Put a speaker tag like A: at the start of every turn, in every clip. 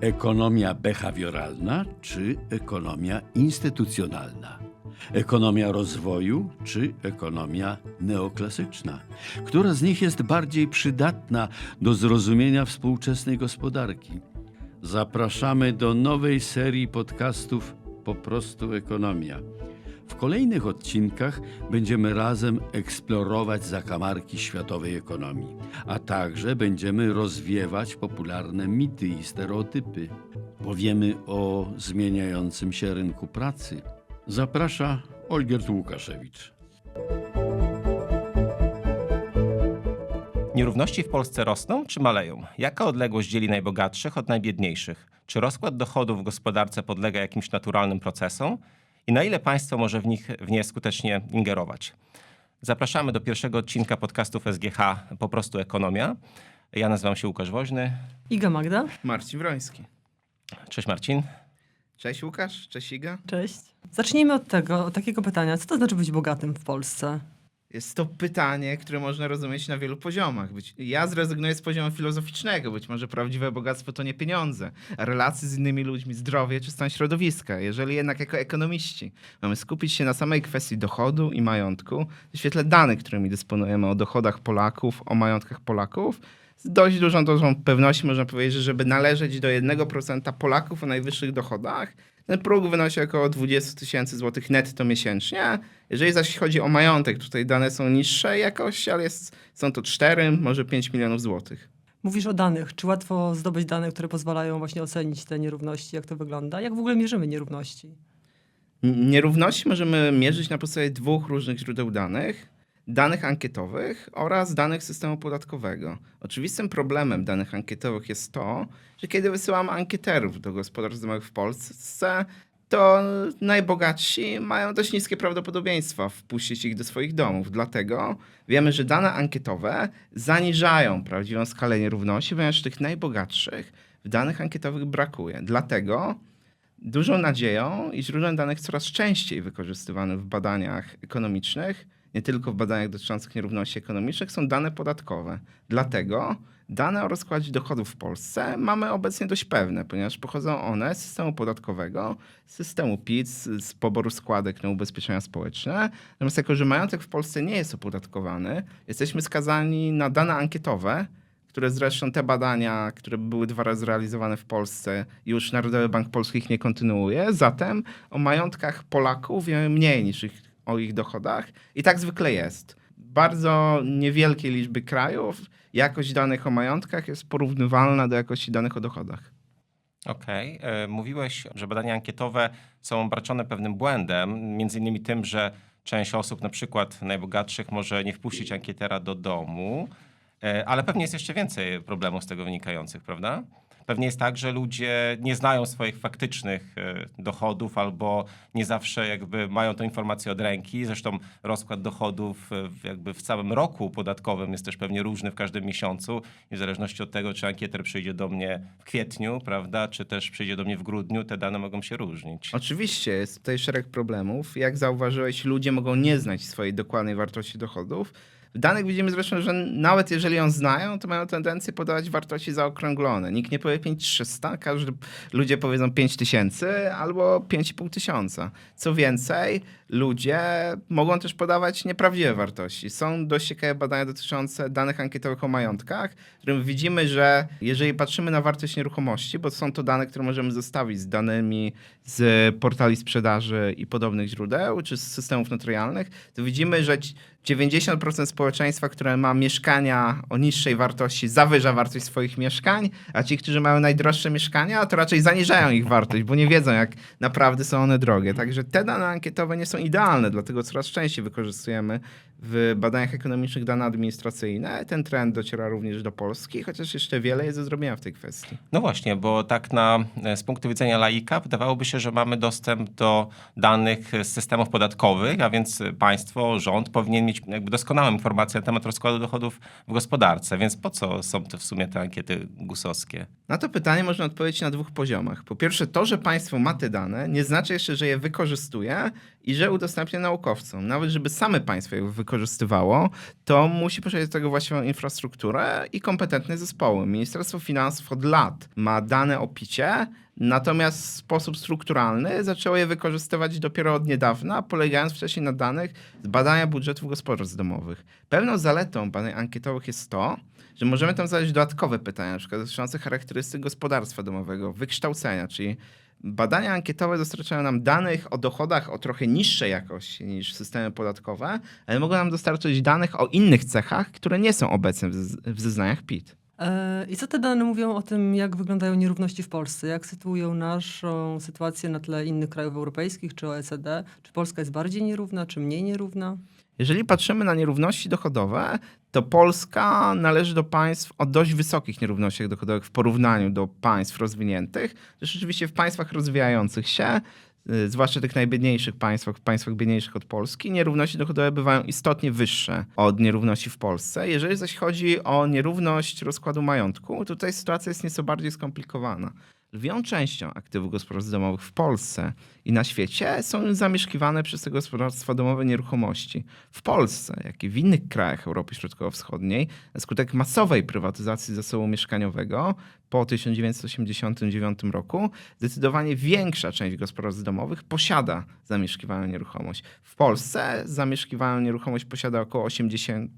A: Ekonomia behawioralna czy ekonomia instytucjonalna? Ekonomia rozwoju czy ekonomia neoklasyczna? Która z nich jest bardziej przydatna do zrozumienia współczesnej gospodarki? Zapraszamy do nowej serii podcastów Po prostu Ekonomia. W kolejnych odcinkach będziemy razem eksplorować zakamarki światowej ekonomii, a także będziemy rozwiewać popularne mity i stereotypy. Powiemy o zmieniającym się rynku pracy. Zaprasza Olgierd Łukaszewicz.
B: Nierówności w Polsce rosną czy maleją? Jaka odległość dzieli najbogatszych od najbiedniejszych? Czy rozkład dochodów w gospodarce podlega jakimś naturalnym procesom? I na ile państwo może w, nich, w nie skutecznie ingerować? Zapraszamy do pierwszego odcinka podcastów SGH Po prostu Ekonomia. Ja nazywam się Łukasz Woźny.
C: Iga Magda.
D: Marcin Wroński.
B: Cześć Marcin.
D: Cześć Łukasz, cześć Iga.
C: Cześć. Zacznijmy od tego, od takiego pytania. Co to znaczy być bogatym w Polsce?
D: Jest to pytanie, które można rozumieć na wielu poziomach. Być, ja zrezygnuję z poziomu filozoficznego. Być może prawdziwe bogactwo to nie pieniądze, a relacje z innymi ludźmi, zdrowie czy stan środowiska. Jeżeli jednak jako ekonomiści mamy skupić się na samej kwestii dochodu i majątku, w świetle danych, którymi dysponujemy o dochodach Polaków, o majątkach Polaków, z dość dużą dozą można powiedzieć, że żeby należeć do 1% Polaków o najwyższych dochodach, ten próg wynosi około 20 tysięcy złotych netto miesięcznie. Jeżeli zaś chodzi o majątek, tutaj dane są niższej jakości, ale jest, są to 4, może 5 milionów złotych.
C: Mówisz o danych. Czy łatwo zdobyć dane, które pozwalają właśnie ocenić te nierówności? Jak to wygląda? Jak w ogóle mierzymy nierówności?
D: Nierówności możemy mierzyć na podstawie dwóch różnych źródeł danych. Danych ankietowych oraz danych systemu podatkowego. Oczywistym problemem danych ankietowych jest to, że kiedy wysyłamy ankieterów do gospodarstw domowych w Polsce, to najbogatsi mają dość niskie prawdopodobieństwa wpuścić ich do swoich domów. Dlatego wiemy, że dane ankietowe zaniżają prawdziwą skalę nierówności, ponieważ tych najbogatszych w danych ankietowych brakuje. Dlatego dużą nadzieją i źródłem danych coraz częściej wykorzystywanych w badaniach ekonomicznych, nie tylko w badaniach dotyczących nierówności ekonomicznych, są dane podatkowe. Dlatego dane o rozkładzie dochodów w Polsce mamy obecnie dość pewne, ponieważ pochodzą one z systemu podatkowego, z systemu PIT, z poboru składek na ubezpieczenia społeczne. Natomiast jako, że majątek w Polsce nie jest opodatkowany, jesteśmy skazani na dane ankietowe, które zresztą te badania, które były dwa razy realizowane w Polsce, już Narodowy Bank Polski ich nie kontynuuje. Zatem o majątkach Polaków wiemy mniej niż ich, o ich dochodach i tak zwykle jest. Bardzo niewielkiej liczby krajów jakość danych o majątkach jest porównywalna do jakości danych o dochodach.
B: Okej. E, Mówiłeś, że badania ankietowe są obarczone pewnym błędem, między innymi tym, że część osób, na przykład najbogatszych, może nie wpuścić ankietera do domu, E, ale pewnie jest jeszcze więcej problemów z tego wynikających, prawda? Pewnie jest tak, że ludzie nie znają swoich faktycznych e, dochodów albo nie zawsze jakby mają tę informację od ręki. Zresztą rozkład dochodów e, jakby w całym roku podatkowym jest też pewnie różny w każdym miesiącu i w zależności od tego, czy ankieter przyjdzie do mnie w kwietniu, prawda, czy też przyjdzie do mnie w grudniu, te dane mogą się różnić.
D: Oczywiście jest tutaj szereg problemów. Jak zauważyłeś, ludzie mogą nie znać swojej dokładnej wartości dochodów. W danych widzimy zresztą, że nawet jeżeli ją znają, to mają tendencję podawać wartości zaokrąglone. Nikt nie powie 5300, każdy ludzie powiedzą 5000 albo 5500. tysiąca. Co więcej, ludzie mogą też podawać nieprawdziwe wartości. Są dość ciekawe badania dotyczące danych ankietowych o majątkach, w którym widzimy, że jeżeli patrzymy na wartość nieruchomości, bo są to dane, które możemy zostawić z danymi z portali sprzedaży i podobnych źródeł, czy z systemów notarialnych, to widzimy, że ci- 90% społeczeństwa, które ma mieszkania o niższej wartości, zawyża wartość swoich mieszkań, a ci, którzy mają najdroższe mieszkania, to raczej zaniżają ich wartość, bo nie wiedzą, jak naprawdę są one drogie. Także te dane ankietowe nie są idealne, dlatego coraz częściej wykorzystujemy w badaniach ekonomicznych dane administracyjne. Ten trend dociera również do Polski, chociaż jeszcze wiele jest do zrobienia w tej kwestii.
B: No właśnie, bo tak na, e, z punktu widzenia laika wydawałoby się, że mamy dostęp do danych z systemów podatkowych, a więc państwo, rząd powinien mieć jakby doskonałą informację na temat rozkładu dochodów w gospodarce. Więc po co są to w sumie te ankiety gusowskie?
D: Na to pytanie można odpowiedzieć na dwóch poziomach. Po pierwsze, to, że państwo ma te dane, nie znaczy jeszcze, że je wykorzystuje i że udostępnia naukowcom. Nawet żeby same państwo je wykorzystywało, to musi posiadać do tego właściwą infrastrukturę i kompetentne zespoły. Ministerstwo Finansów od lat ma dane o picie, natomiast w sposób strukturalny zaczęło je wykorzystywać dopiero od niedawna, polegając wcześniej na danych z badania budżetów gospodarstw domowych. Pewną zaletą badań ankietowych jest to, że możemy tam zadać dodatkowe pytania, przykład dotyczące charakterystyk gospodarstwa domowego, wykształcenia, czyli badania ankietowe dostarczają nam danych o dochodach o trochę niższej jakości niż systemy podatkowe, ale mogą nam dostarczyć danych o innych cechach, które nie są obecne w, zez- w zeznaniach PIT.
C: E, I co te dane mówią o tym, jak wyglądają nierówności w Polsce? Jak sytuują naszą sytuację na tle innych krajów europejskich czy OECD? Czy Polska jest bardziej nierówna, czy mniej nierówna?
D: Jeżeli patrzymy na nierówności dochodowe, to Polska należy do państw o dość wysokich nierównościach dochodowych w porównaniu do państw rozwiniętych. Rzeczywiście w państwach rozwijających się, y, zwłaszcza tych najbiedniejszych państwach, w państwach biedniejszych od Polski, nierówności dochodowe bywają istotnie wyższe od nierówności w Polsce. Jeżeli zaś chodzi o nierówność rozkładu majątku, tutaj sytuacja jest nieco bardziej skomplikowana. Lwią częścią aktywów gospodarstw domowych w Polsce i na świecie są zamieszkiwane przez te gospodarstwa domowe nieruchomości. W Polsce, jak i w innych krajach Europy Środkowo-Wschodniej, na skutek masowej prywatyzacji zasobu mieszkaniowego po 1989 roku, zdecydowanie większa część gospodarstw domowych posiada zamieszkiwaną nieruchomość. W Polsce zamieszkiwaną nieruchomość posiada około 80%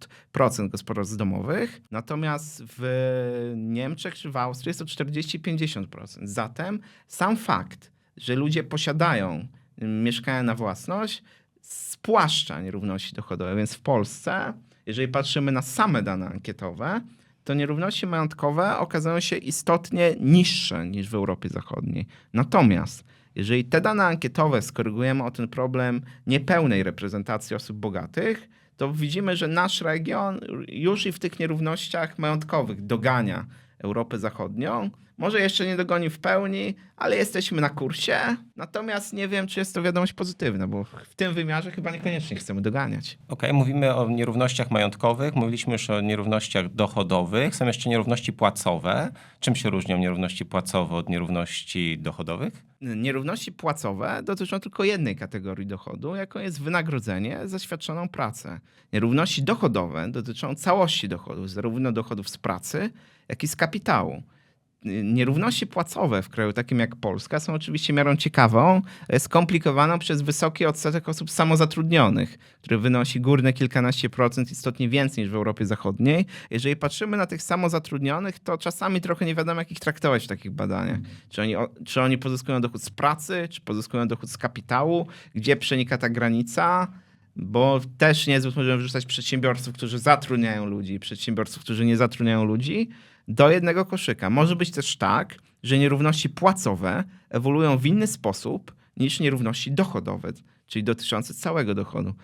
D: gospodarstw domowych, natomiast w Niemczech czy w Austrii jest to 40-50%. Zatem sam fakt, że ludzie posiadają mieszkania na własność, spłaszcza nierówności dochodowe. Więc w Polsce, jeżeli patrzymy na same dane ankietowe, to nierówności majątkowe okazują się istotnie niższe niż w Europie Zachodniej. Natomiast jeżeli te dane ankietowe skorygujemy o ten problem niepełnej reprezentacji osób bogatych, to widzimy, że nasz region już i w tych nierównościach majątkowych dogania Europę Zachodnią. Może jeszcze nie dogoni w pełni, ale jesteśmy na kursie. Natomiast nie wiem, czy jest to wiadomość pozytywna, bo w tym wymiarze chyba niekoniecznie chcemy doganiać.
B: Okej, mówimy o nierównościach majątkowych, mówiliśmy już o nierównościach dochodowych, są jeszcze nierówności płacowe. Czym się różnią nierówności płacowe od nierówności dochodowych?
D: Nierówności płacowe dotyczą tylko jednej kategorii dochodu, jaką jest wynagrodzenie za świadczoną pracę. Nierówności dochodowe dotyczą całości dochodów, zarówno dochodów z pracy, jak i z kapitału. Nierówności płacowe w kraju takim jak Polska są oczywiście miarą ciekawą, e, skomplikowaną przez wysoki odsetek osób samozatrudnionych, który wynosi górne kilkanaście procent, istotnie więcej niż w Europie Zachodniej. Jeżeli patrzymy na tych samozatrudnionych, to czasami trochę nie wiadomo, jak ich traktować w takich badaniach. Czy oni, czy oni pozyskują dochód z pracy, czy pozyskują dochód z kapitału, gdzie przenika ta granica? Bo też niezbyt możemy wrzucać przedsiębiorców, którzy zatrudniają ludzi, przedsiębiorców, którzy nie zatrudniają ludzi, do jednego koszyka. Może być też tak, że nierówności płacowe ewoluują w inny sposób niż nierówności dochodowe, czyli dotyczące całego dochodu.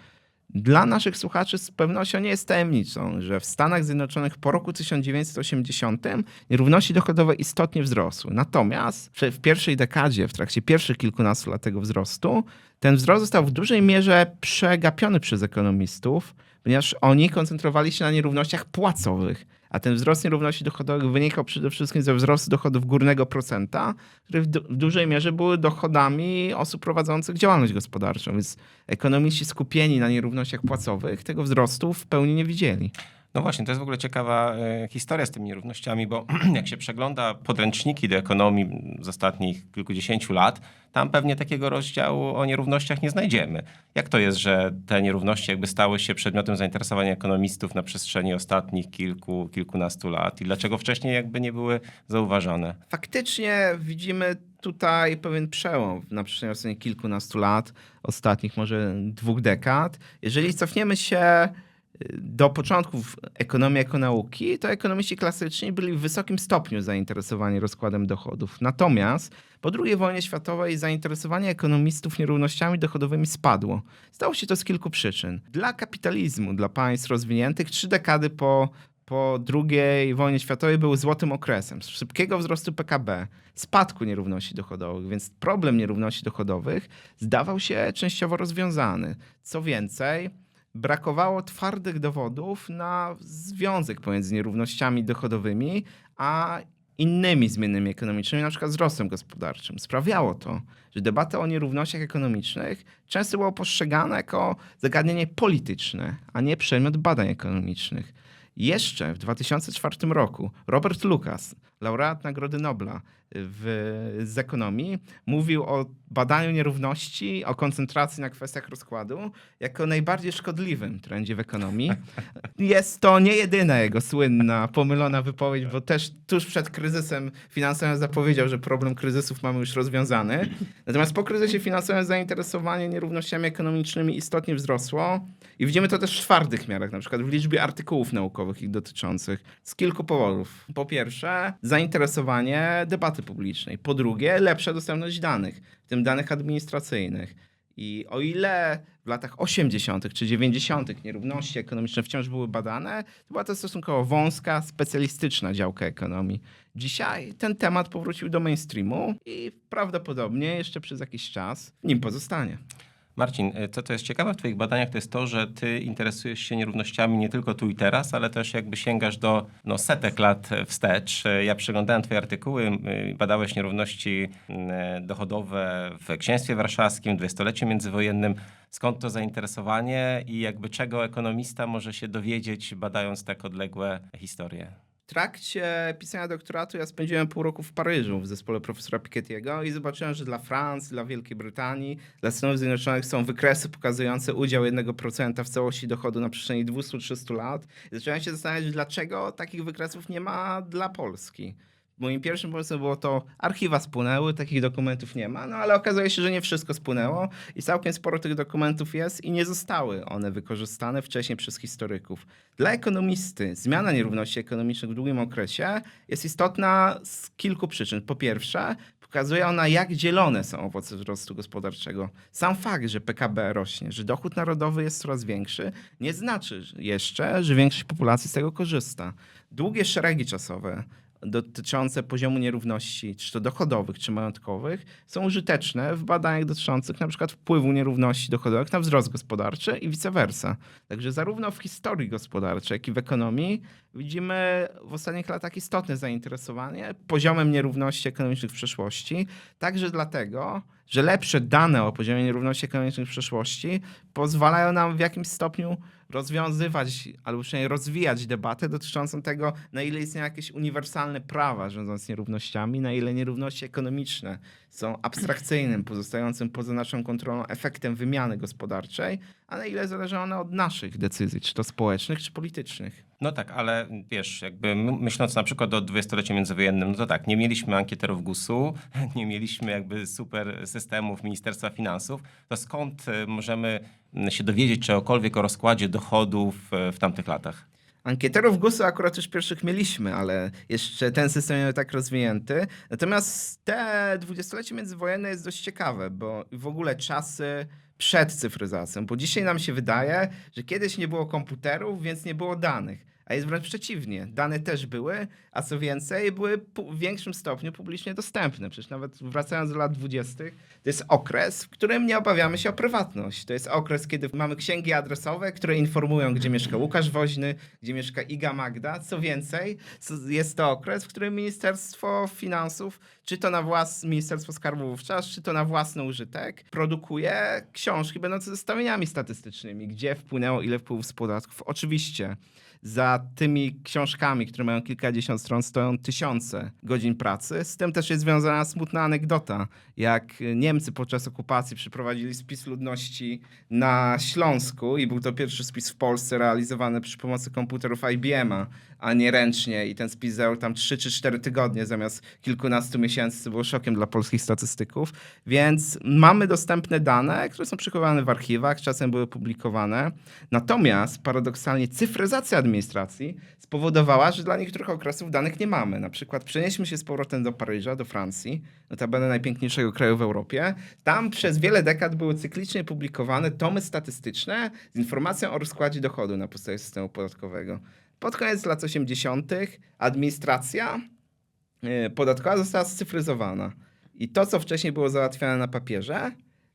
D: Dla naszych słuchaczy z pewnością nie jest tajemnicą, że w Stanach Zjednoczonych po roku 1980 nierówności dochodowe istotnie wzrosły. Natomiast w- pierwszej dekadzie, w trakcie pierwszych kilkunastu lat tego wzrostu, ten wzrost został w dużej mierze przegapiony przez ekonomistów, ponieważ oni koncentrowali się na nierównościach płacowych. A ten wzrost nierówności dochodowych wynikał przede wszystkim ze wzrostu dochodów górnego procenta, które w, du- w dużej mierze były dochodami osób prowadzących działalność gospodarczą. Więc ekonomiści skupieni na nierównościach płacowych tego wzrostu w pełni nie widzieli.
B: No właśnie, to jest w ogóle ciekawa e, historia z tymi nierównościami, bo jak się przegląda podręczniki do ekonomii z ostatnich kilkudziesięciu lat, tam pewnie takiego rozdziału o nierównościach nie znajdziemy. Jak to jest, że te nierówności jakby stały się przedmiotem zainteresowania ekonomistów na przestrzeni ostatnich kilku, kilkunastu lat i dlaczego wcześniej jakby nie były zauważane?
D: Faktycznie widzimy tutaj pewien przełom na przestrzeni ostatnich kilkunastu lat, ostatnich może dwóch dekad. Jeżeli cofniemy się do początków ekonomii jako nauki, to ekonomiści klasyczni byli w wysokim stopniu zainteresowani rozkładem dochodów. Natomiast po II wojnie światowej zainteresowanie ekonomistów nierównościami dochodowymi spadło. Stało się to z kilku przyczyn. Dla kapitalizmu, dla państw rozwiniętych, trzy dekady po po II wojnie światowej były złotym okresem szybkiego wzrostu PKB, spadku nierówności dochodowych, więc problem nierówności dochodowych zdawał się częściowo rozwiązany. Co więcej, brakowało twardych dowodów na związek pomiędzy nierównościami dochodowymi a innymi zmiennymi ekonomicznymi, na przykład wzrostem gospodarczym. Sprawiało to, że debata o nierównościach ekonomicznych często była postrzegana jako zagadnienie polityczne, a nie przedmiot badań ekonomicznych. Jeszcze w 2004 roku Robert Lucas, laureat Nagrody Nobla w, z ekonomii, mówił o badaniu nierówności, o koncentracji na kwestiach rozkładu jako najbardziej szkodliwym trendzie w ekonomii. Jest to nie jedyna jego słynna, pomylona wypowiedź, bo też tuż przed kryzysem finansowym zapowiedział, że problem kryzysów mamy już rozwiązany. Natomiast po kryzysie finansowym zainteresowanie nierównościami ekonomicznymi istotnie wzrosło i widzimy to też w twardych miarach, na przykład w liczbie artykułów naukowych ich dotyczących z kilku powodów. Po pierwsze, zainteresowanie debaty publicznej. Po drugie, lepsza dostępność danych, w tym danych administracyjnych. I o ile w latach 80. czy 90. nierówności ekonomiczne wciąż były badane, to była to stosunkowo wąska, specjalistyczna działka ekonomii. Dzisiaj ten temat powrócił do mainstreamu i prawdopodobnie jeszcze przez jakiś czas nim pozostanie.
B: Marcin, to, co jest ciekawe w Twoich badaniach, to jest to, że Ty interesujesz się nierównościami nie tylko tu i teraz, ale też jakby sięgasz do no, setek lat wstecz. Y, Ja przeglądałem Twoje artykuły, y, badałeś nierówności dochodowe w Księstwie Warszawskim, dwudziestoleciu międzywojennym. Skąd to zainteresowanie i jakby czego ekonomista może się dowiedzieć, badając tak odległe historie?
D: Trakcie pisania doktoratu ja spędziłem pół roku w Paryżu w zespole profesora Piketty'ego i zobaczyłem, że dla Francji, dla Wielkiej Brytanii, dla Stanów Zjednoczonych są wykresy pokazujące udział 1% w całości dochodu na przestrzeni 200-300 lat. I zacząłem się zastanawiać, dlaczego takich wykresów nie ma dla Polski. Moim pierwszym pomysłem było to, archiwa spłynęły, takich dokumentów nie ma, no ale okazuje się, że nie wszystko spłynęło i całkiem sporo tych dokumentów jest i nie zostały one wykorzystane wcześniej przez historyków. Dla ekonomisty zmiana nierówności ekonomicznych w długim okresie jest istotna z kilku przyczyn. Po pierwsze, pokazuje ona, jak dzielone są owoce wzrostu gospodarczego. Sam fakt, że PKB rośnie, że dochód narodowy jest coraz większy, nie znaczy jeszcze, że większość populacji z tego korzysta. Długie szeregi czasowe dotyczące poziomu nierówności, czy to dochodowych, czy majątkowych, są użyteczne w badaniach dotyczących przykład wpływu nierówności dochodowych na wzrost gospodarczy i vice versa. Także zarówno w historii gospodarczej, jak i w ekonomii widzimy w ostatnich latach istotne zainteresowanie poziomem nierówności ekonomicznych w przeszłości, także dlatego, że lepsze dane o poziomie nierówności ekonomicznych w przeszłości pozwalają nam w jakimś stopniu rozwiązywać, albo przynajmniej rozwijać debatę dotyczącą tego, na ile istnieją jakieś uniwersalne prawa rządzące nierównościami, na ile nierówności ekonomiczne są abstrakcyjnym, pozostającym poza naszą kontrolą efektem wymiany gospodarczej, a na ile zależą one od naszych decyzji, czy to społecznych, czy politycznych.
B: No tak, ale wiesz, jakby my- myśląc na przykład o dwudziestoleciu międzywojennym, no to tak, nie mieliśmy ankieterów GUS-u, nie mieliśmy jakby super systemów Ministerstwa Finansów, to skąd y, możemy się dowiedzieć czegokolwiek o rozkładzie dochodów y, w tamtych latach?
D: Ankieterów GUS-u akurat już pierwszych mieliśmy, ale jeszcze ten system nie był tak rozwinięty. Natomiast te dwudziestolecie międzywojenne jest dość ciekawe, bo w ogóle czasy przed cyfryzacją, bo dzisiaj nam się wydaje, że kiedyś nie było komputerów, więc nie było danych. A jest wręcz przeciwnie. Dane też były, a co więcej, były w większym stopniu publicznie dostępne. Przecież nawet wracając do lat 20., to jest okres, w którym nie obawiamy się o prywatność. To jest okres, kiedy mamy księgi adresowe, które informują, gdzie mieszka Łukasz Woźny, gdzie mieszka Iga Magda. Co więcej, jest to okres, w którym Ministerstwo Finansów, czy to na włas Ministerstwo Skarbu wówczas, czy to na własny użytek, produkuje książki będące zestawieniami statystycznymi, gdzie wpłynęło ile wpływów z podatków. Oczywiście za tymi książkami, które mają kilkadziesiąt stron, stoją tysiące godzin pracy. Z tym też jest związana smutna anegdota, jak Niemcy podczas okupacji przeprowadzili spis ludności na Śląsku i był to pierwszy spis w Polsce realizowany przy pomocy komputerów IBM-a, a nie ręcznie i ten spis zajął tam 3 czy 4 tygodnie zamiast kilkunastu miesięcy, co było szokiem dla polskich statystyków. Więc mamy dostępne dane, które są przechowywane w archiwach, czasem były publikowane. Natomiast paradoksalnie cyfryzacja administracji spowodowała, że dla niektórych okresów danych nie mamy. Na przykład przenieśmy się z powrotem do Paryża, do Francji, notabene najpiękniejszego kraju w Europie. Tam przez wiele dekad były cyklicznie publikowane tomy statystyczne z informacją o rozkładzie dochodu na podstawie systemu podatkowego. Pod koniec lat 80. administracja e, podatkowa została scyfryzowana. I to, co wcześniej było załatwiane na papierze,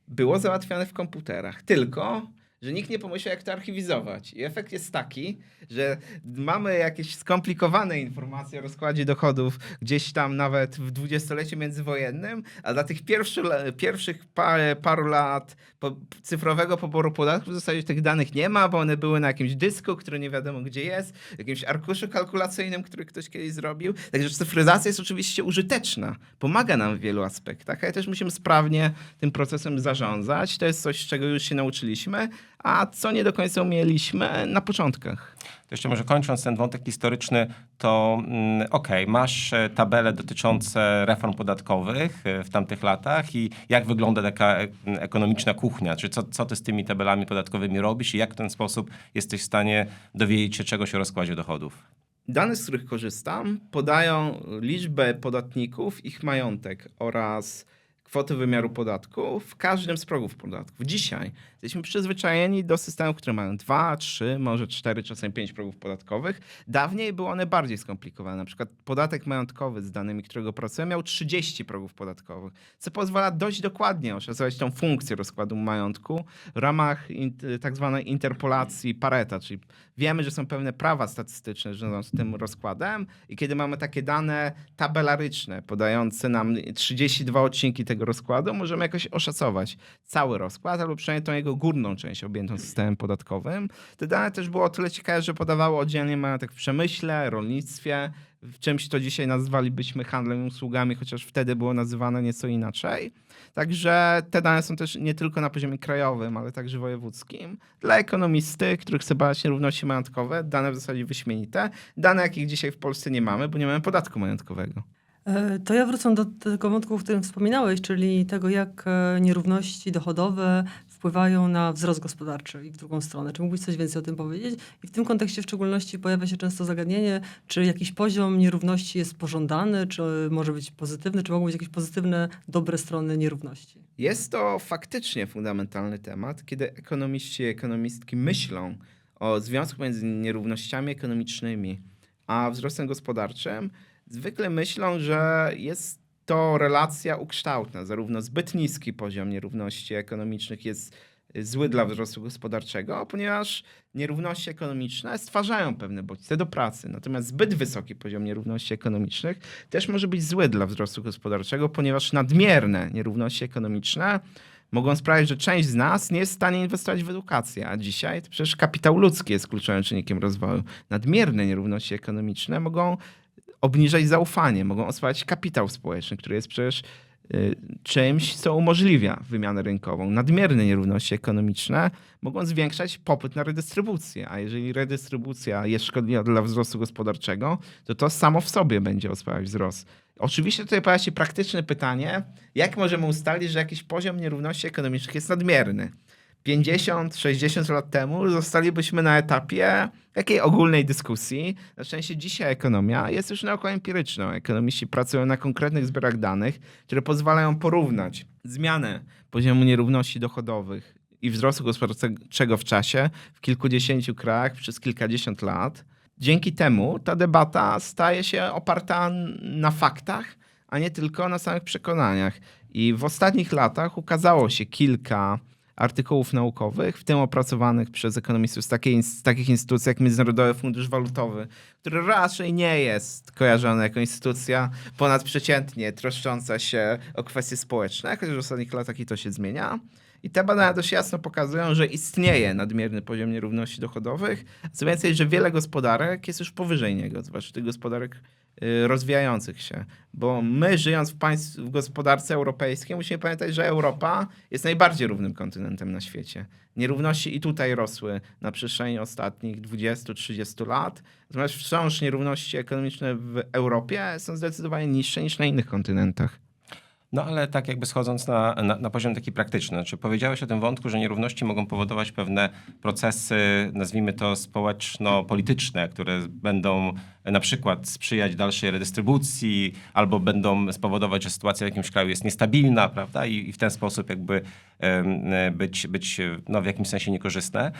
D: było załatwiane w komputerach. Tylko, że nikt nie pomyślał, jak to archiwizować. I efekt jest taki, że mamy jakieś skomplikowane informacje o rozkładzie dochodów gdzieś tam nawet w dwudziestoleciu międzywojennym, a dla tych pierwszy, pierwszych pa, paru lat po, cyfrowego poboru podatków w zasadzie tych danych nie ma, bo one były na jakimś dysku, który nie wiadomo gdzie jest, jakimś arkuszu kalkulacyjnym, który ktoś kiedyś zrobił. Także cyfryzacja jest oczywiście użyteczna, pomaga nam w wielu aspektach, ale też musimy sprawnie tym procesem zarządzać. To jest coś, czego już się nauczyliśmy, a co nie do końca umieliśmy na początkach.
B: To jeszcze może kończąc ten wątek historyczny, to mm, okej, masz e, tabele dotyczące reform podatkowych e, w tamtych latach i jak wygląda taka e, ekonomiczna kuchnia? Czy co, co ty z tymi tabelami podatkowymi robisz i jak w ten sposób jesteś w stanie dowiedzieć się czegoś o rozkładzie dochodów?
D: Dane, z których korzystam, podają liczbę podatników, ich majątek oraz kwoty wymiaru podatku w każdym z progów podatków. Dzisiaj jesteśmy przyzwyczajeni do systemów, które mają 2, 3, może 4, czasem 5 progów podatkowych. Dawniej były one bardziej skomplikowane. Na przykład podatek majątkowy z danymi, którego pracuję, miał 30 progów podatkowych, co pozwala dość dokładnie oszacować tą funkcję rozkładu majątku w ramach tak zwanej interpolacji Pareta, czyli wiemy, że są pewne prawa statystyczne rządzące tym rozkładem i kiedy mamy takie dane tabelaryczne podające nam 32 odcinki tego rozkładu, możemy jakoś oszacować cały rozkład albo przynajmniej tą jego górną część objętą systemem podatkowym. Te dane też było o tyle ciekawe, że podawało oddzielnie majątek w przemyśle, rolnictwie, w czymś to dzisiaj nazwalibyśmy handlem i usługami, chociaż wtedy było nazywane nieco inaczej. Także te dane są też nie tylko na poziomie krajowym, ale także wojewódzkim. Dla ekonomisty, który chce badać nierówności majątkowe, dane w zasadzie wyśmienite. Dane, jakich dzisiaj w Polsce nie mamy, bo nie mamy podatku majątkowego.
C: E, To ja wrócę do tego wątku, o którym wspominałeś, czyli tego, jak e, nierówności dochodowe wpływają na wzrost gospodarczy i w drugą stronę. Czy mógłbyś coś więcej o tym powiedzieć? I w tym kontekście w szczególności pojawia się często zagadnienie, czy jakiś poziom nierówności jest pożądany, czy może być pozytywny, czy mogą być jakieś pozytywne, dobre strony nierówności?
D: Jest to faktycznie fundamentalny temat, kiedy ekonomiści i ekonomistki myślą o związku między nierównościami ekonomicznymi a wzrostem gospodarczym. Zwykle myślą, że jest to relacja ukształtna. Zarówno zbyt niski poziom nierówności ekonomicznych jest zły dla wzrostu gospodarczego, ponieważ nierówności ekonomiczne stwarzają pewne bodźce do pracy. Natomiast zbyt wysoki poziom nierówności ekonomicznych też może być zły dla wzrostu gospodarczego, ponieważ nadmierne nierówności ekonomiczne mogą sprawić, że część z nas nie jest w stanie inwestować w edukację, a dzisiaj to przecież kapitał ludzki jest kluczowym czynnikiem rozwoju. Nadmierne nierówności ekonomiczne mogą obniżać zaufanie, mogą osłabiać kapitał społeczny, który jest przecież y, czymś, co umożliwia wymianę rynkową. Nadmierne nierówności ekonomiczne mogą zwiększać popyt na redystrybucję, a jeżeli redystrybucja jest szkodliwa dla wzrostu gospodarczego, to to samo w sobie będzie osłabiać wzrost. Oczywiście tutaj pojawia się praktyczne pytanie, jak możemy ustalić, że jakiś poziom nierówności ekonomicznych jest nadmierny? 50-60 lat temu zostalibyśmy na etapie jakiej ogólnej dyskusji. Na szczęście dzisiaj ekonomia jest już nauką empiryczną. Ekonomiści pracują na konkretnych zbiorach danych, które pozwalają porównać zmianę poziomu nierówności dochodowych i wzrostu gospodarczego w czasie w kilkudziesięciu krajach przez kilkadziesiąt lat. Dzięki temu ta debata staje się oparta na faktach, a nie tylko na samych przekonaniach. I w ostatnich latach ukazało się kilka artykułów naukowych, w tym opracowanych przez ekonomistów z, takiej, z takich instytucji jak Międzynarodowy Fundusz Walutowy, który raczej nie jest kojarzony jako instytucja ponadprzeciętnie troszcząca się o kwestie społeczne, chociaż w ostatnich latach i to się zmienia. I te badania dość jasno pokazują, że istnieje nadmierny poziom nierówności dochodowych. Co więcej, że wiele gospodarek jest już powyżej niego, zwłaszcza tych gospodarek y, rozwijających się. Bo my, żyjąc w, państw, w gospodarce europejskiej, musimy pamiętać, że Europa jest najbardziej równym kontynentem na świecie. Nierówności i tutaj rosły na przestrzeni ostatnich 20-30 lat. Natomiast wciąż nierówności ekonomiczne w Europie są zdecydowanie niższe niż na innych kontynentach.
B: No ale tak jakby schodząc na, na, na poziom taki praktyczny, znaczy powiedziałeś o tym wątku, że nierówności mogą powodować pewne procesy, nazwijmy to społeczno-polityczne, które będą na przykład sprzyjać dalszej redystrybucji, albo będą spowodować, że sytuacja w jakimś kraju jest niestabilna, prawda? I, i w ten sposób jakby być, być no, w jakimś sensie niekorzystne.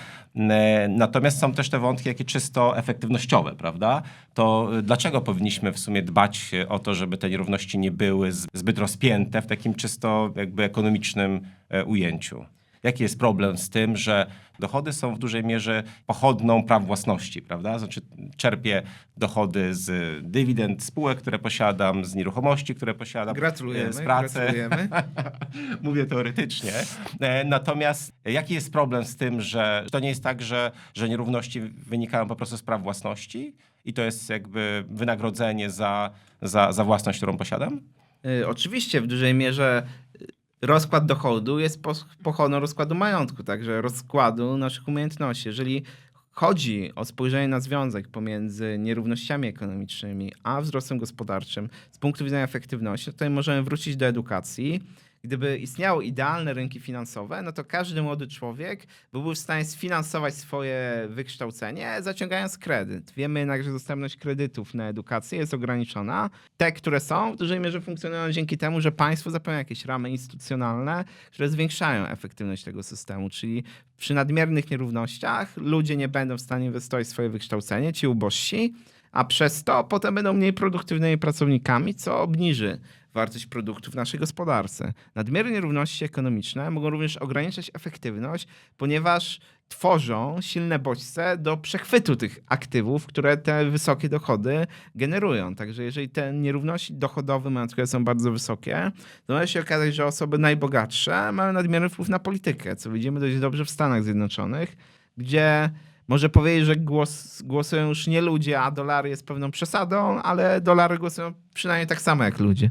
B: Natomiast są też te wątki jakie czysto efektywnościowe, prawda? To dlaczego powinniśmy w sumie dbać o to, żeby te nierówności nie były zbyt rozpięte w takim czysto jakby ekonomicznym e, ujęciu? jaki jest problem z tym, że dochody są w dużej mierze pochodną praw własności, prawda? Znaczy czerpię dochody z dywidend spółek, które posiadam, z nieruchomości, które posiadam,
D: Gratulujemy,
B: z pracy.
D: gratulujemy.
B: Mówię teoretycznie. E, Natomiast jaki jest problem z tym, że to nie jest tak, że, że nierówności wynikają po prostu z praw własności i to jest jakby wynagrodzenie za, za, za własność, którą posiadam?
D: Y, Oczywiście w dużej mierze y, rozkład dochodu jest pochodną rozkładu majątku, także rozkładu naszych umiejętności. Jeżeli chodzi o spojrzenie na związek pomiędzy nierównościami ekonomicznymi a wzrostem gospodarczym z punktu widzenia efektywności, tutaj możemy wrócić do edukacji. Gdyby istniały idealne rynki finansowe, no to każdy młody człowiek byłby w stanie sfinansować swoje wykształcenie, zaciągając kredyt. Wiemy jednak, że dostępność kredytów na edukację jest ograniczona. Te, które są, w dużej mierze funkcjonują dzięki temu, że państwo zapewnia jakieś ramy instytucjonalne, które zwiększają efektywność tego systemu. Czyli przy nadmiernych nierównościach ludzie nie będą w stanie inwestować w swoje wykształcenie, ci ubożsi, a przez to potem będą mniej produktywnymi pracownikami, co obniży wartość produktu w naszej gospodarce. Nadmierne nierówności ekonomiczne mogą również ograniczać efektywność, ponieważ tworzą silne bodźce do przechwytu tych aktywów, które te wysokie dochody generują. Także jeżeli te nierówności dochodowe majątkowe są bardzo wysokie, to może się okazać, że osoby najbogatsze mają nadmierny wpływ na politykę, co widzimy dość dobrze w Stanach Zjednoczonych, gdzie może powiedzieć, że głos, głosują już nie ludzie, a dolary jest pewną przesadą, ale dolary głosują przynajmniej tak samo jak ludzie.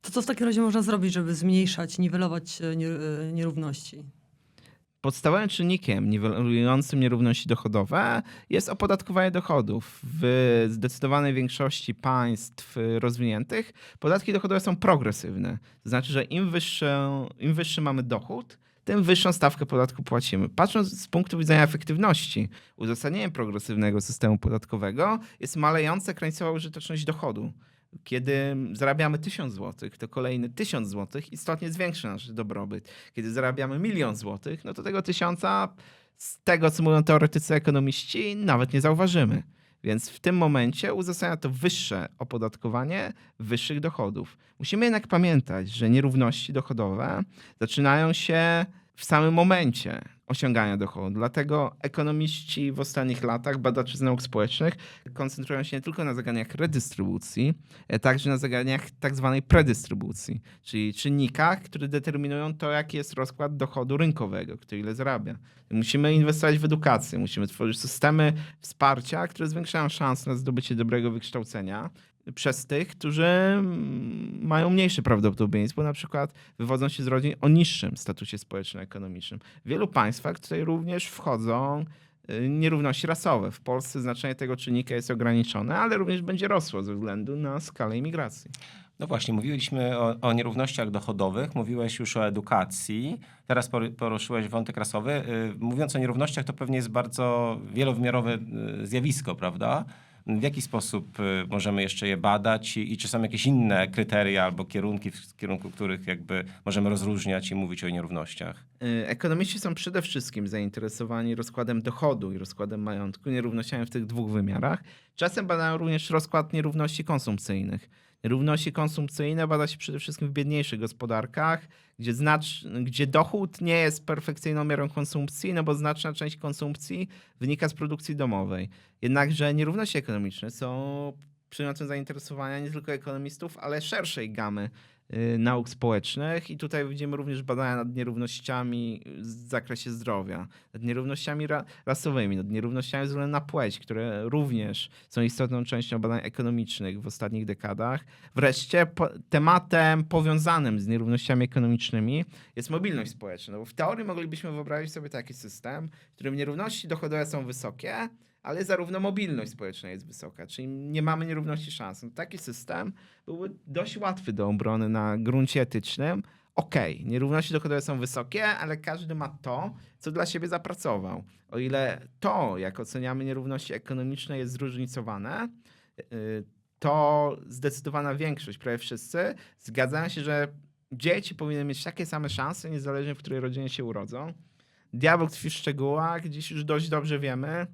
C: To co w takim razie można zrobić, żeby zmniejszać, niwelować e, e, nierówności?
D: Podstawowym czynnikiem niwelującym nierówności dochodowe jest opodatkowanie dochodów. W zdecydowanej większości państw rozwiniętych podatki dochodowe są progresywne. To znaczy, że im, wyższy, im wyższy mamy dochód, tym wyższą stawkę podatku płacimy. Patrząc z punktu widzenia efektywności, uzasadnieniem progresywnego systemu podatkowego jest malejąca krańcowa użyteczność dochodu. Kiedy zarabiamy 1000 zł, to kolejny 1000 zł istotnie zwiększy nasz dobrobyt. Kiedy zarabiamy milion złotych, no to tego tysiąca, z tego co mówią teoretycy ekonomiści, nawet nie zauważymy. Więc w tym momencie uzasadnia to wyższe opodatkowanie wyższych dochodów. Musimy jednak pamiętać, że nierówności dochodowe zaczynają się w samym momencie osiągania dochodu. Dlatego ekonomiści w ostatnich latach, badacze z nauk społecznych, koncentrują się nie tylko na zagadnieniach redystrybucji, ale także na zagadnieniach tak zwanej predystrybucji, czyli czynnikach, które determinują to, jaki jest rozkład dochodu rynkowego, kto ile zarabia. Musimy inwestować w edukację, musimy tworzyć systemy wsparcia, które zwiększają szanse na zdobycie dobrego wykształcenia przez tych, którzy mają mniejsze prawdopodobieństwo, na przykład wywodzą się z rodzin o niższym statusie społeczno-ekonomicznym. W wielu państwach tutaj również wchodzą y, nierówności rasowe. W Polsce znaczenie tego czynnika jest ograniczone, ale również będzie rosło ze względu na skalę imigracji.
B: No właśnie, mówiliśmy o, o nierównościach dochodowych, mówiłeś już o edukacji, teraz poruszyłeś wątek rasowy. Y, Mówiąc o nierównościach, to pewnie jest bardzo wielowymiarowe y, zjawisko, prawda? W jaki sposób y, możemy jeszcze je badać i, czy są jakieś inne kryteria albo kierunki, w kierunku których jakby możemy rozróżniać i mówić o nierównościach?
D: Y, Ekonomiści są przede wszystkim zainteresowani rozkładem dochodu i rozkładem majątku, nierównościami w tych dwóch wymiarach. Czasem badają również rozkład nierówności konsumpcyjnych. Nierówności konsumpcyjne bada się przede wszystkim w biedniejszych gospodarkach, gdzie, znacz, gdzie dochód nie jest perfekcyjną miarą konsumpcji, no bo znaczna część konsumpcji wynika z produkcji domowej. Jednakże nierówności ekonomiczne są przedmiotem zainteresowania nie tylko ekonomistów, ale szerszej gamy nauk społecznych i tutaj widzimy również badania nad nierównościami w zakresie zdrowia, nad nierównościami ra rasowymi, nad nierównościami ze względu na płeć, które również są istotną częścią badań ekonomicznych w ostatnich dekadach. Wreszcie po tematem powiązanym z nierównościami ekonomicznymi jest mobilność społeczna, bo w teorii moglibyśmy wyobrazić sobie taki system, w którym nierówności dochodowe są wysokie, ale zarówno mobilność społeczna jest wysoka, czyli nie mamy nierówności szans. No, taki system byłby dość łatwy do obrony na gruncie etycznym. Okej, nierówności dochodowe są wysokie, ale każdy ma to, co dla siebie zapracował. O ile to, jak oceniamy nierówności ekonomiczne, jest zróżnicowane, yy, to zdecydowana większość, prawie wszyscy, zgadzają się, że dzieci powinny mieć takie same szanse, niezależnie w której rodzinie się urodzą. Diabeł tkwi w szczegółach, dziś już dość dobrze wiemy,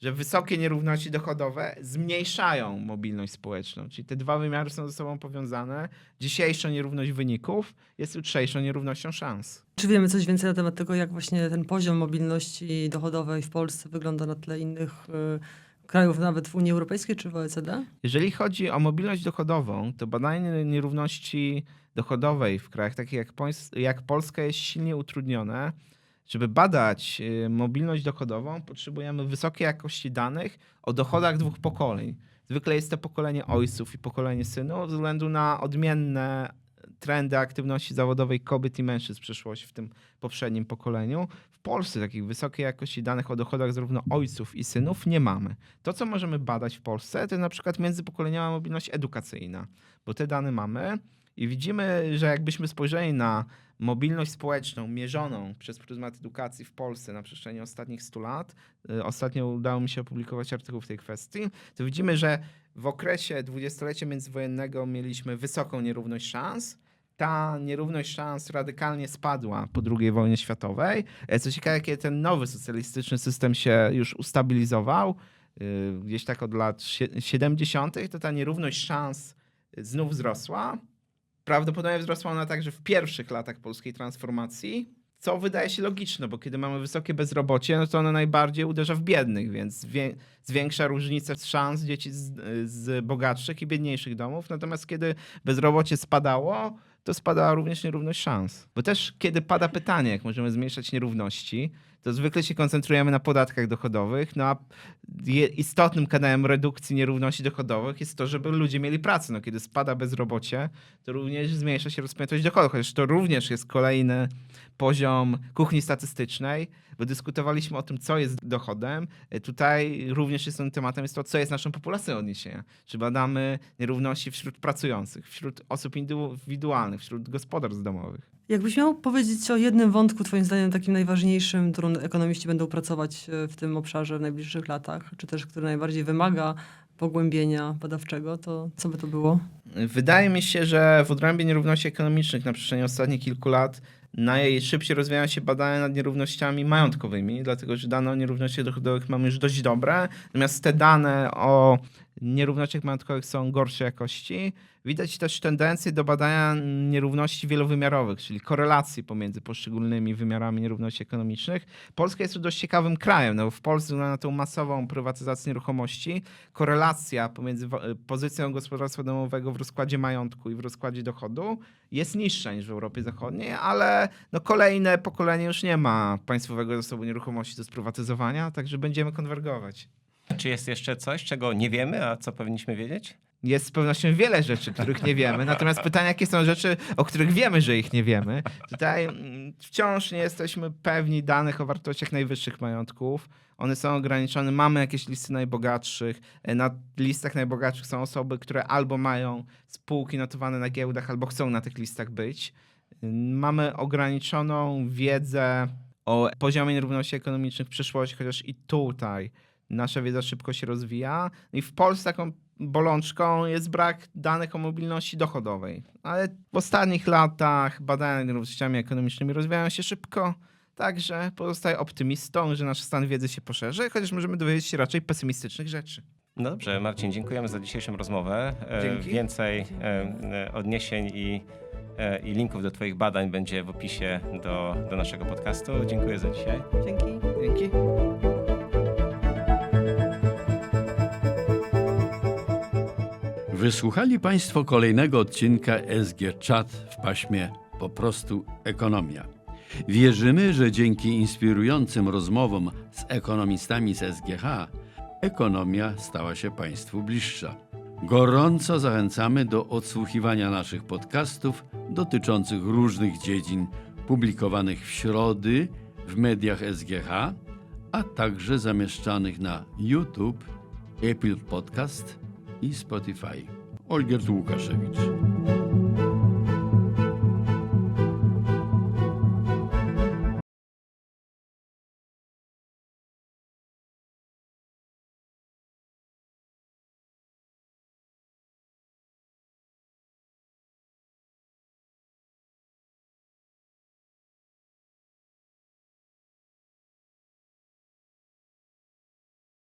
D: że wysokie nierówności dochodowe zmniejszają mobilność społeczną. Czyli te dwa wymiary są ze sobą powiązane. Dzisiejsza nierówność wyników jest jutrzejszą nierównością szans.
C: Czy wiemy coś więcej na temat tego, jak właśnie ten poziom mobilności dochodowej w Polsce wygląda na tle innych y, krajów, nawet w Unii Europejskiej czy w OECD?
D: Jeżeli chodzi o mobilność dochodową, to badanie nierówności dochodowej w krajach takich jak, Pols- jak Polska jest silnie utrudnione. Żeby badać y, mobilność dochodową, potrzebujemy wysokiej jakości danych o dochodach dwóch pokoleń. Zwykle jest to pokolenie ojców i pokolenie synów, ze względu na odmienne trendy aktywności zawodowej kobiet i mężczyzn w przeszłości w tym poprzednim pokoleniu. W Polsce takich wysokiej jakości danych o dochodach zarówno ojców i synów nie mamy. To, co możemy badać w Polsce, to jest na przykład międzypokoleniowa mobilność edukacyjna, bo te dane mamy i widzimy, że jakbyśmy spojrzeli na mobilność społeczną mierzoną przez pryzmat edukacji w Polsce na przestrzeni ostatnich 100 lat, y, ostatnio udało mi się opublikować artykuł w tej kwestii, to widzimy, że w okresie dwudziestolecia międzywojennego mieliśmy wysoką nierówność szans. Ta nierówność szans radykalnie spadła po II wojnie światowej. E, Co ciekawe, kiedy ten nowy socjalistyczny system się już ustabilizował, y, gdzieś tak od lat sie- 70., to ta nierówność szans znów wzrosła. Prawdopodobnie wzrosła ona także w pierwszych latach polskiej transformacji, co wydaje się logiczne, bo kiedy mamy wysokie bezrobocie, no to ono najbardziej uderza w biednych, więc zwię- zwiększa różnicę szans dzieci z, z bogatszych i biedniejszych domów. Natomiast kiedy bezrobocie spadało, to spadała również nierówność szans. Bo też kiedy pada pytanie, jak możemy zmniejszać nierówności, to zwykle się koncentrujemy na podatkach dochodowych, no a istotnym kanałem redukcji nierówności dochodowych jest to, żeby ludzie mieli pracę. No, kiedy spada bezrobocie, to również zmniejsza się rozpiętość dochodów, chociaż to również jest kolejny poziom kuchni statystycznej, bo dyskutowaliśmy o tym, co jest dochodem. Tutaj również jest tym tematem jest to, co jest naszą populacją odniesienia. Czy badamy nierówności wśród pracujących, wśród osób indywidualnych, wśród gospodarstw domowych.
C: Jakbyś miał powiedzieć o jednym wątku, twoim zdaniem takim najważniejszym, którym ekonomiści będą pracować e, w tym obszarze w najbliższych latach, czy też który najbardziej wymaga pogłębienia badawczego, to co by to było?
D: Wydaje mi się, że w obrębie nierówności ekonomicznych na przestrzeni ostatnich kilku lat najszybciej rozwijają się badania nad nierównościami majątkowymi, dlatego że dane o nierównościach dochodowych mamy już dość dobre, natomiast te dane o nierównościach majątkowych są gorszej jakości. Widać też tendencję do badania nierówności wielowymiarowych, czyli korelacji pomiędzy poszczególnymi wymiarami nierówności ekonomicznych. Polska jest tu dość ciekawym krajem, no bo w Polsce na tą masową prywatyzację nieruchomości korelacja pomiędzy pozycją gospodarstwa domowego w rozkładzie majątku i w rozkładzie dochodu jest niższa niż w Europie Zachodniej, ale no kolejne pokolenie już nie ma państwowego zasobu nieruchomości do sprywatyzowania, także będziemy konwergować.
B: Czy jest jeszcze coś, czego nie wiemy, a co powinniśmy wiedzieć?
D: Jest z pewnością wiele rzeczy, których nie wiemy. Natomiast pytanie, jakie są rzeczy, o których wiemy, że ich nie wiemy. Tutaj mm, wciąż nie jesteśmy pewni danych o wartościach najwyższych majątków. One są ograniczone. Mamy jakieś listy najbogatszych. E, Na listach najbogatszych są osoby, które albo mają spółki notowane na giełdach, albo chcą na tych listach być. Mamy ograniczoną wiedzę o poziomie nierówności ekonomicznych w przyszłości, chociaż i tutaj nasza wiedza szybko się rozwija. I w Polsce taką bolączką jest brak danych o mobilności dochodowej. Ale w ostatnich latach badania nad nierównościami ekonomicznymi rozwijają się szybko. Także pozostaję optymistą, że nasz stan wiedzy się poszerzy, chociaż możemy dowiedzieć się raczej pesymistycznych rzeczy.
B: No dobrze, Marcin, dziękujemy za dzisiejszą rozmowę. E,
D: Dzięki.
B: Więcej e, e, odniesień i, i linków do Twoich badań będzie w opisie do, do naszego podcastu. Dziękuję za dzisiaj.
C: Dzięki.
D: Dzięki.
A: Wysłuchali Państwo kolejnego odcinka SG Chat w paśmie Po prostu Ekonomia. Wierzymy, że dzięki inspirującym rozmowom z ekonomistami z SGH ekonomia stała się Państwu bliższa. Gorąco zachęcamy do odsłuchiwania naszych podcastów dotyczących różnych dziedzin publikowanych w środy w mediach SGH, a także zamieszczanych na YouTube, Apple Podcast i Spotify. Olgierd Łukaszewicz.